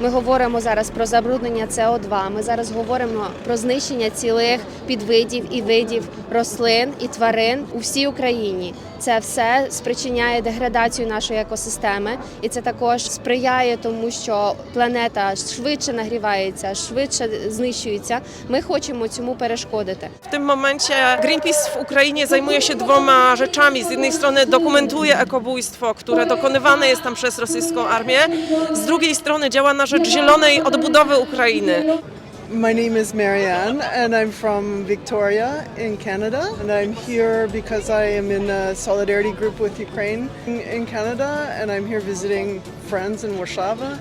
Ми говоримо зараз про забруднення СО2, Ми зараз говоримо про знищення цілих підвидів і видів рослин і тварин у всій Україні. Це все спричиняє деградацію нашої екосистеми, і це також сприяє тому, що планета швидше нагрівається, швидше знищується. Ми хочемо цьому перешкодити. W tym momencie Greenpeace w Ukrainie zajmuje się dwoma rzeczami. Z jednej strony dokumentuje ekobójstwo, które dokonywane jest tam przez rosyjską armię, z drugiej strony działa na zielonej odbudowy Ukrainy. My name is Marianne, and I'm from Victoria in Canada. And I'm here because I am in a solidarity group with Ukraine in, in Canada, and I'm here visiting friends in Warszawa.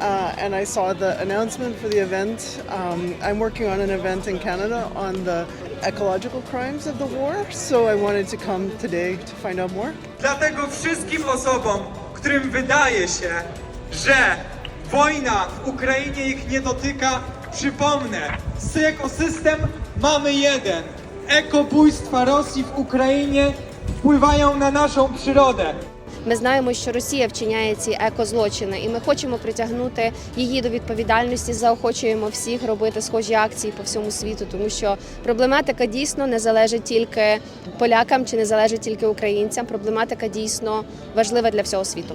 Uh, and I saw the announcement for the event. Um, I'm working on an event in Canada on the ecological crimes of the war, so I wanted to come today to find out more. Dlatego wszystkim osobom, którym wydaje się, że wojna w Ukrainie ich nie dotyka, przypomnę, ekosystem mamy jeden. Ekobójstwa Rosji w Ukrainie wpływają na naszą przyrodę. Ми знаємо, що Росія вчиняє ці екозлочини, і ми хочемо притягнути її до відповідальності. Заохочуємо всіх робити схожі акції по всьому світу, тому що проблематика дійсно не залежить тільки полякам чи не залежить тільки українцям. Проблематика дійсно важлива для всього світу.